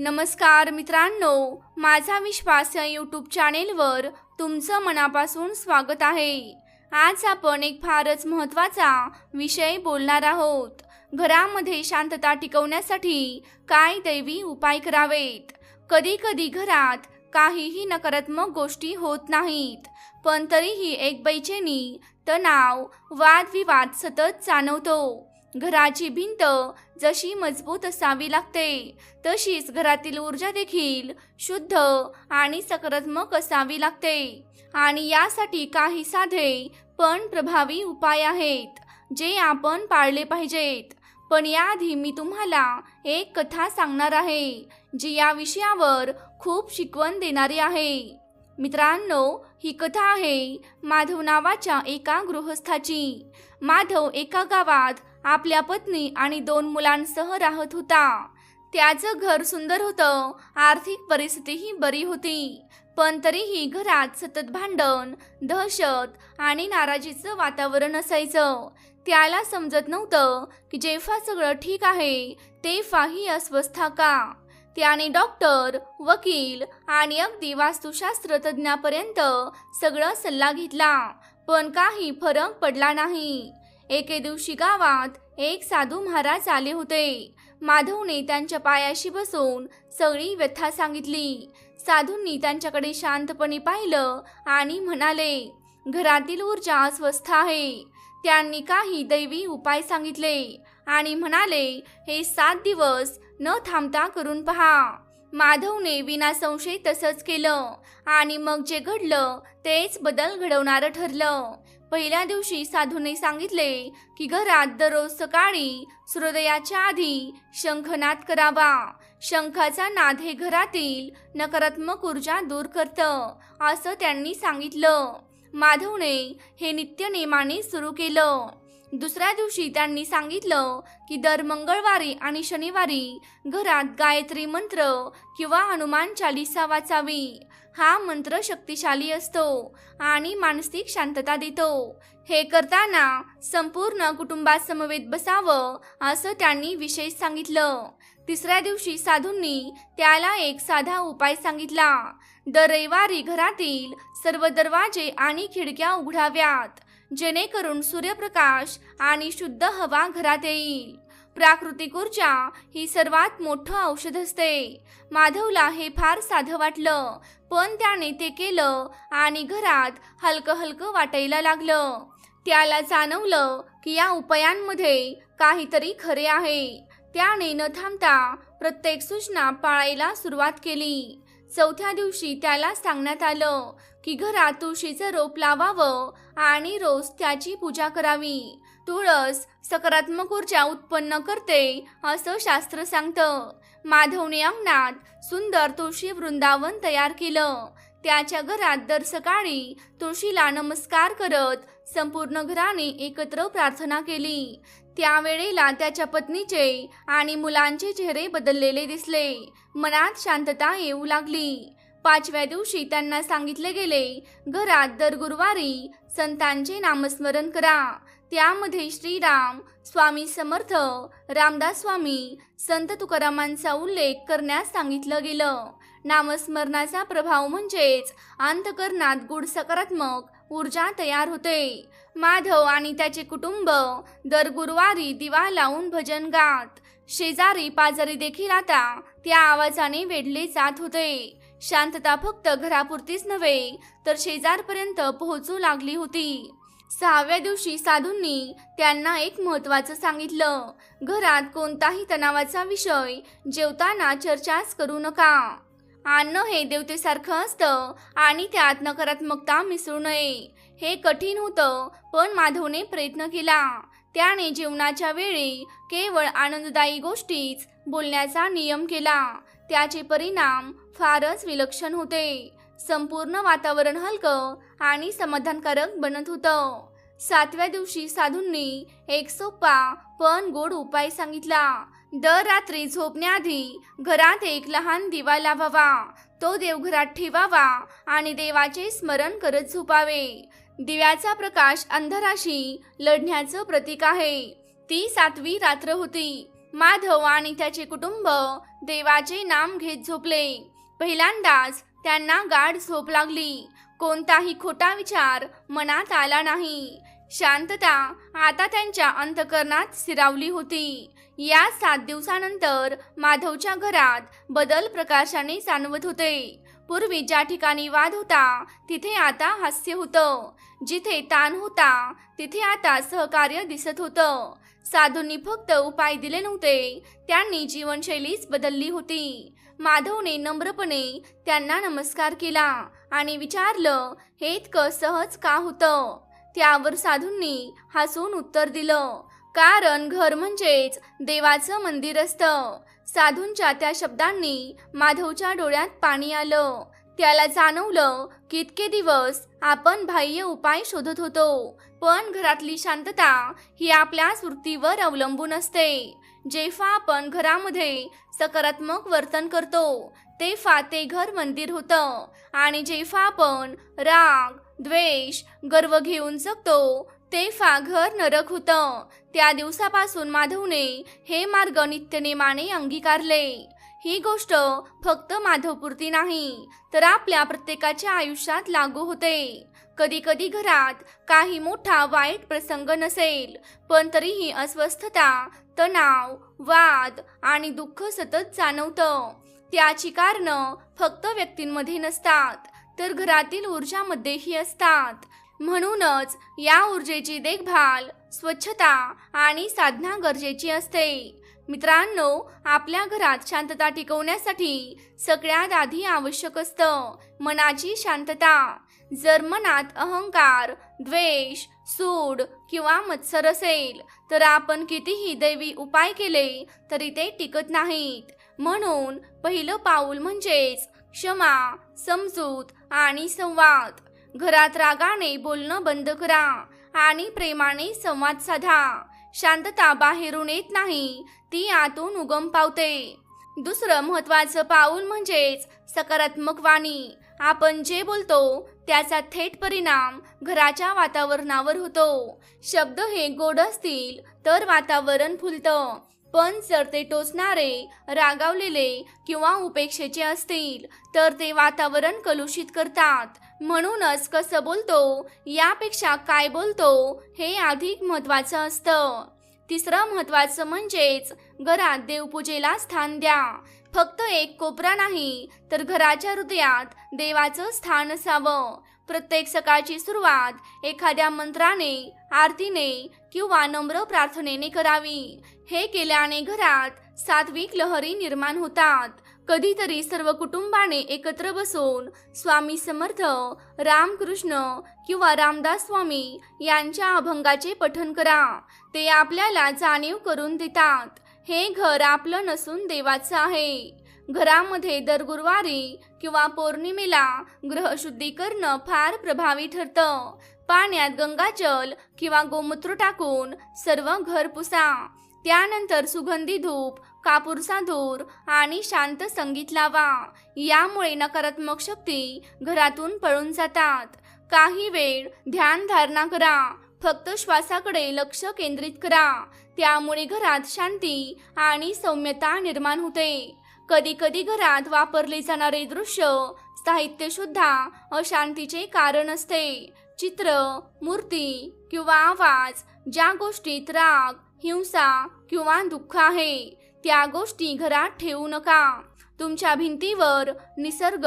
नमस्कार मित्रांनो माझा विश्वास या यूट्यूब चॅनेलवर तुमचं मनापासून स्वागत आहे. आज आपण एक फारच महत्त्वाचा विषय बोलणार आहोत. घरामध्ये शांतता टिकवण्यासाठी काय दैवी उपाय करावेत? कधी कधी घरात काहीही नकारात्मक गोष्टी होत नाहीत पण तरीही एक बैचेनी तणाव वादविवाद सतत जाणवतो. घराची भिंत जशी मजबूत असावी लागते तशीच घरातील ऊर्जा देखील शुद्ध आणि सकारात्मक असावी लागते. आणि यासाठी काही साधे पण प्रभावी उपाय आहेत जे आपण पाळले पाहिजेत. पण याआधी मी तुम्हाला एक कथा सांगणार आहे जी या विषयावर खूप शिकवण देणारी आहे. मित्रांनो ही कथा आहे माधव नावाच्या एका गृहस्थाची. माधव एका गावात आपल्या पत्नी आणि दोन मुलांसह राहत होता. त्याचं घर सुंदर होतं आर्थिक परिस्थितीही बरी होती पण तरीही घरात सतत भांडण दहशत आणि नाराजीचं वातावरण असायचं. त्याला समजत नव्हतं की जेव्हा सगळं ठीक आहे तेव्हाही अस्वस्था का? त्याने डॉक्टर वकील आणि अगदी वास्तुशास्त्र तज्ज्ञापर्यंत सगळं सल्ला घेतला पण काही फरक पडला नाही. एके दिवशी गावात एक साधू महाराज आले होते. माधवने त्यांच्या पायाशी बसून सगळी व्यथा सांगितली. साधूंनी त्यांच्याकडे शांतपणे पाहिलं आणि म्हणाले घरातील ऊर्जा स्वस्थ आहे. त्यांनी काही दैवी उपाय सांगितले आणि म्हणाले हे सात दिवस न थांबता करून पहा. माधवने विना संशय तसंच केलं आणि मग जे घडलं तेच बदल घडवणारं ठरलं. पहिल्या दिवशी साधूने सांगितले की घरात दररोज सकाळी सूर्योदयाच्या आधी शंखनाद करावा. शंखाचा नाद हे घरातील नकारात्मक ऊर्जा दूर करतं असं त्यांनी सांगितलं. माधवने हे नित्य नेमाने सुरू केलं. दुसऱ्या दिवशी त्यांनी सांगितलं की दर मंगळवारी आणि शनिवारी घरात गायत्री मंत्र किंवा हनुमान चालिसा वाचावी. हा मंत्र शक्तिशाली असतो आणि मानसिक शांतता देतो. हे करताना संपूर्ण कुटुंबासमवेत बसावं असं त्यांनी विशेष सांगितलं. तिसऱ्या दिवशी साधूंनी त्याला एक साधा उपाय सांगितला. दर रविवारी घरातील सर्व दरवाजे आणि खिडक्या उघडाव्यात. जेणेकरून सूर्यप्रकाश आणि शुद्ध हवा घरात येईल. प्राकृतिक ऊर्जा ही सर्वात मोठं औषध असते. माधवला हे फार साधं वाटलं पण त्याने ते केलं आणि घरात हलकं हलकं वाटायला लागलं. त्याला जाणवलं की या उपायांमध्ये काहीतरी खरे आहे. त्याने न थांबता प्रत्येक सूचना पाळायला सुरुवात केली. चौथ्या दिवशी त्याला सांगण्यात आलं की घरात तुळशीचं रोप लावावं आणि रोज त्याची पूजा करावी. तुळस सकारात्मक ऊर्जा उत्पन्न करते असं शास्त्र सांगतं. माधवने अंगणात सुंदर तुळशी वृंदावन तयार केलं. त्याच्या घरात दर सकाळी तुळशीला नमस्कार करत संपूर्ण घराने एकत्र प्रार्थना केली. त्यावेळेला त्याच्या पत्नीचे आणि मुलांचे चेहरे बदललेले दिसले. मनात शांतता येऊ लागली. पाचव्या दिवशी त्यांना सांगितले गेले घरात दर गुरुवारी संतांचे नामस्मरण करा. त्यामध्ये श्रीराम स्वामी समर्थ रामदास स्वामी संत तुकारामांचा उल्लेख करण्यास सांगितलं गेलं. नामस्मरणाचा प्रभाव म्हणजेच अंतकरणात गुढ सकारात्मक ऊर्जा तयार होते. माधव आणि त्याचे कुटुंब दर गुरुवारी दिवा लावून भजन गात. शेजारी पाजारी देखील आता त्या आवाजाने वेढले जात होते. शांतता फक्त घरापुरतीच नव्हे तर शेजारपर्यंत पोहोचू लागली होती. सहाव्या दिवशी साधूंनी त्यांना एक महत्वाचं सांगितलं. घरात कोणताही तणावाचा विषय जेवताना चर्चाच करू नका. अन्न हे देवतेसारखं असतं आणि त्यात नकारात्मकता मिसळू नये. हे कठीण होतं पण माधवने प्रयत्न केला. त्याने जेवणाच्या वेळी केवळ आनंददायी गोष्टीच बोलण्याचा नियम केला. त्याचे परिणाम फारच विलक्षण होते. संपूर्ण वातावरण हलकं आणि समाधानकारक बनत होतं. सातव्या दिवशी साधूंनी एक सोपा पण गोड उपाय सांगितला. दर रात्री झोपण्याआधी घरात एक लहान दिवा लावावा. तो देवघरात ठेवावा आणि देवाचे स्मरण करत झोपावे. दिव्याचा प्रकाश अंधाराशी लढण्याचं प्रतीक आहे. ती सातवी रात्र होती. माधव आणि त्याचे कुटुंब देवाचे नाम घेत झोपले. पहिल्यांदाच त्यांना गाढ झोप लागली. कोणताही खोटा विचार मनात आला नाही. शांतता आता त्यांच्या अंतकरणात स्थिरावली होती. या सात दिवसानंतर माधवच्या घरात बदल प्रकाशाने जाणवत होते. पूर्वी ज्या ठिकाणी वाद होता तिथे आता हास्य होतं. जिथे ताण होता तिथे आता सहकार्य दिसत होतं. साधूंनी फक्त उपाय दिले नव्हते त्यांनी जीवनशैलीच बदलली होती. माधवने नम्रपणे त्यांना नमस्कार केला आणि विचारलं हे इतकं सहज का होतं? त्यावर साधूंनी हसून उत्तर दिलं कारण घर म्हणजेच देवाचं मंदिर असतं. साधूंच्या त्या शब्दांनी माधवच्या डोळ्यात पाणी आलं. त्याला जाणवलं की इतके दिवस आपण बाह्य उपाय शोधत होतो. पण घरातली शांतता ही आपल्या वृत्तीवर अवलंबून असते. जेव्हा आपण घरामध्ये सकारात्मक वर्तन करतो तेव्हा ते घर मंदिर होतं. आणि जेव्हा आपण राग द्वेष गर्व घेऊन जगतो ते घर नरक होतं. त्या दिवसापासून माधवने हे मार्ग नित्यनेमाने अंगीकारले. ही गोष्ट फक्त माधवपुरती नाही तर आपल्या प्रत्येकाच्या आयुष्यात लागू होते. कधी कधी घरात काही मोठा वाईट प्रसंग नसेल पण तरीही अस्वस्थता तणाव वाद आणि दुःख सतत जाणवतं. त्याची कारणं फक्त व्यक्तींमध्ये नसतात तर घरातील ऊर्जामध्येही असतात. म्हणूनच या ऊर्जेची देखभाल स्वच्छता आणि साधना गरजेची असते. मित्रांनो आपल्या घरात शांतता टिकवण्यासाठी सगळ्यात आधी आवश्यक असतं मनाची शांतता. जर मनात अहंकार द्वेष सूड किंवा मत्सर असेल तर आपण कितीही दैवी उपाय केले तरी ते टिकत नाहीत. म्हणून पहिलं पाऊल म्हणजेच क्षमा समजूत आणि संवाद. घरात रागाने बोलणं बंद करा आणि प्रेमाने संवाद साधा. शांतता बाहेरून येत नाही ती आतून उगम पावते. दुसरं महत्वाचं पाऊल म्हणजेच सकारात्मक वाणी. आपण जे बोलतो त्याचा थेट परिणाम घराच्या वातावरणावर होतो. शब्द हे गोड असतील तर वातावरण फुलतं. पण जर ते टोचणारे रागावलेले किंवा उपेक्षेचे असतील तर ते वातावरण कलुषित करतात. म्हणूनच कसं बोलतो यापेक्षा काय बोलतो हे अधिक महत्वाचं असतं. तिसरं महत्वाचं म्हणजेच घरात देवपूजेला स्थान द्या. फक्त एक कोपरा नाही तर घराच्या हृदयात देवाचं स्थान असावं. प्रत्येक सकाळची सुरुवात एखाद्या मंत्राने आरतीने किंवा नम्र प्रार्थनेने करावी. हे केल्याने घरात सात्विक लहरी निर्माण होतात. कधीतरी सर्व कुटुंबाने एकत्र बसून स्वामी समर्थ रामकृष्ण किंवा रामदास स्वामी यांच्या अभंगाचे पठन करा. ते आपल्याला जाणीव करून देतात. हे घर आपलं नसून देवाचं आहे. घरामध्ये दर गुरुवारी किंवा पौर्णिमेला ग्रहशुद्धी करणं फार प्रभावी ठरतं. पाण्यात गंगाजल किंवा गोमूत्र टाकून सर्व घर पुसा. त्यानंतर सुगंधी धूप कापूरचा धूर आणि शांत संगीत लावा. यामुळे नकारात्मक शक्ती घरातून पळून जातात. काही वेळ ध्यान धारणा करा. फक्त श्वासाकडे लक्ष केंद्रित करा. त्यामुळे घरात शांती आणि सौम्यता निर्माण होते. कधी कधी घरात वापरले जाणारे दृश्य साहित्य सुद्धा अशांतीचे कारण असते. चित्र मूर्ती किंवा आवाज ज्या गोष्टीत राग हिंसा किंवा दुःख आहे त्या गोष्टी घरात ठेवू नका. तुमच्या भिंतीवर निसर्ग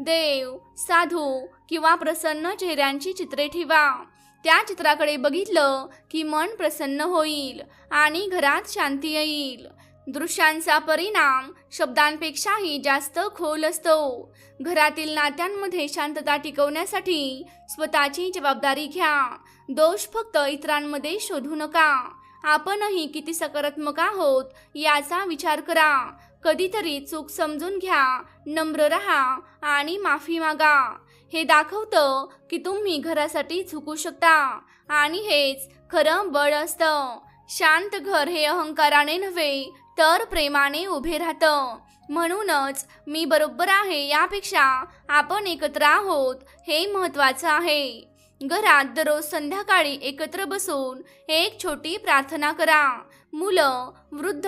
देव साधू किंवा प्रसन्न चेहऱ्यांची चित्रे ठेवा. त्या चित्राकडे बघितलं की मन प्रसन्न होईल आणि घरात शांती येईल. दृश्यांचा परिणाम शब्दांपेक्षाही जास्त खोल असतो. घरातील नात्यांमध्ये शांतता टिकवण्यासाठी स्वतःची जबाबदारी घ्या. दोष फक्त इतरांमध्ये शोधू नका. आपणही किती सकारात्मक आहोत याचा विचार करा. कधीतरी चूक समजून घ्या नम्र राहा आणि माफी मागा. हे दाखवतं की तुम्ही घरासाठी झुकू शकता आणि हेच खरं बळ असतं. शांत घर हे अहंकाराने नव्हे तर प्रेमाने उभे राहतं. म्हणूनच मी बरोबर आहे यापेक्षा आपण एकत्र आहोत हे महत्त्वाचं आहे. घरात दररोज संध्याकाळी एकत्र बसून एक छोटी प्रार्थना करा. मुलं वृद्ध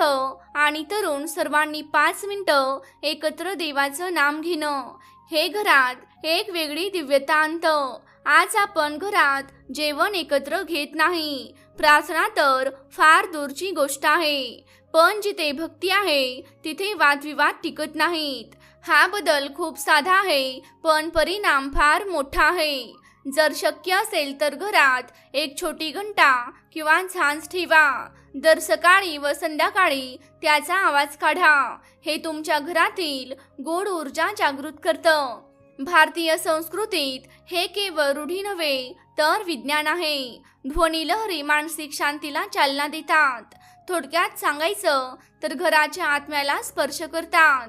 आणि तरुण सर्वांनी पाच मिनटं एकत्र देवाचं नाम घेणं. हे घरात एक वेगळी दिव्यता आणतं. आज आपण घरात जेवण एकत्र घेत नाही. प्रार्थना तर फार दूरची गोष्ट आहे. पण जिथे भक्ती आहे तिथे वादविवाद टिकत नाहीत. हा बदल खूप साधा आहे पण परिणाम फार मोठा आहे. जर शक्य असेल तर घरात एक छोटी घंटा किंवा झांज ठेवा. दर सकाळी व संध्याकाळी त्याचा आवाज काढा. हे तुमच्या घरातील गोड ऊर्जा जागृत करतं. भारतीय संस्कृतीत हे केवळ रूढी नव्हे तर विज्ञान आहे. ध्वनी लहरी मानसिक शांतीला चालना देतात. थोडक्यात सांगायचं तर घराच्या आत्म्याला स्पर्श करतात.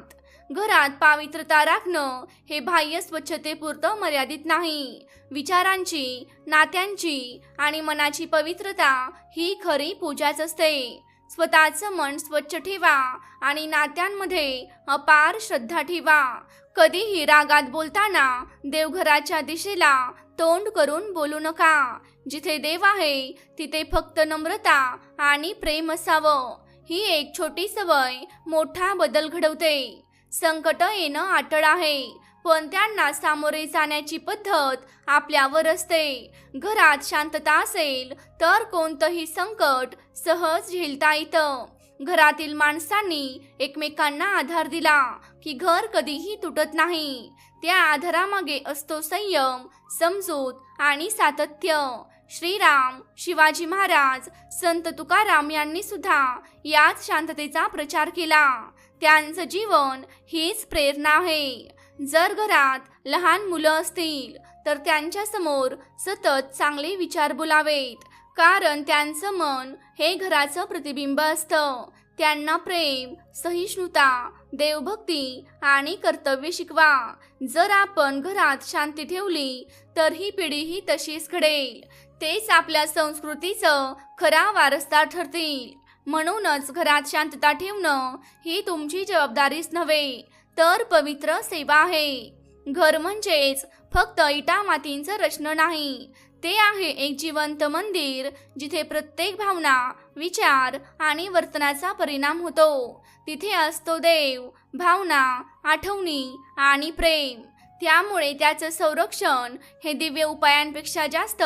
घरात पावित्रता राखणं हे बाह्य स्वच्छतेपुरतं मर्यादित नाही. विचारांची नात्यांची आणि मनाची पवित्रता ही खरी पूजाच असते. स्वतःचं मन स्वच्छ ठेवा आणि नात्यांमध्ये अपार श्रद्धा ठेवा. कधीही रागात बोलताना देवघराच्या दिशेला तोंड करून बोलू नका. जिथे देव आहे तिथे फक्त नम्रता आणि प्रेम असावं. ही एक छोटी सवय मोठा बदल घडवते. संकट येणं आटळ आहे पण त्यांना सामोरे जाण्याची पद्धत आपल्यावर असते. घरात शांतता असेल तर कोणतंही संकट सहज झेलता येतं. घरातील माणसांनी एकमेकांना आधार दिला की घर कधीही तुटत नाही. त्या आधारामागे असतो संयम समजूत आणि सातत्य. श्रीराम शिवाजी महाराज संत तुकाराम यांनी सुद्धा याच शांततेचा प्रचार केला. त्यांचं जीवन हीच प्रेरणा आहे. जर घरात लहान मुलं असतील तर त्यांच्यासमोर सतत चांगले विचार बोलावेत. कारण त्यांचं मन हे घराचं प्रतिबिंब असतं. त्यांना प्रेम सहिष्णुता देवभक्ती आणि कर्तव्य शिकवा. जर आपण घरात शांती ठेवली तर ही पिढीही तशीच घडेल. तेच आपल्या संस्कृतीचं खरा वारसदार ठरतील. म्हणूनच घरात शांतता ठेवणं ही तुमची जबाबदारीच नव्हे तर पवित्र सेवा आहे. घर म्हणजेच फक्त इटा मातींचं रचनं नाही ते आहे एक जिवंत मंदिर जिथे प्रत्येक भावना विचार आणि वर्तनाचा परिणाम होतो. तिथे असतो देव भावना आठवणी आणि प्रेम. त्यामुळे त्याचं संरक्षण हे दिव्य उपायांपेक्षा जास्त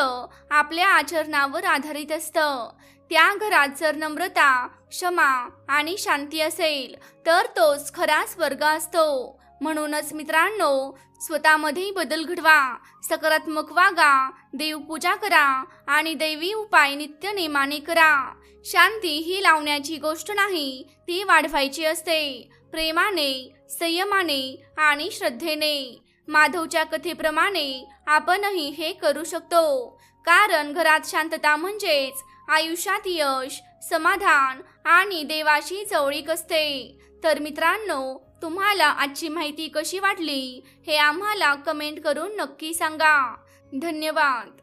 आपल्या आचरणावर आधारित असतं. त्या घरात जर नम्रता क्षमा आणि शांती असेल तर तोच खरा स्वर्ग असतो. म्हणूनच मित्रांनो स्वतःमध्ये बदल घडवा सकारात्मक वागा देवपूजा करा आणि दैवी उपाय नित्य नेमाने करा. शांती ही लावण्याची गोष्ट नाही ती वाढवायची असते. प्रेमाने संयमाने आणि श्रद्धेने. माधवच्या कथेप्रमाणे आपणही हे करू शकतो. कारण घरात शांतता म्हणजेच आयुष्यात यश समाधान आणि देवाशी जवळीक असते. तर मित्रांनो तुम्हाला आजची माहिती कशी वाटली हे आम्हाला कमेंट करून नक्की सांगा. धन्यवाद.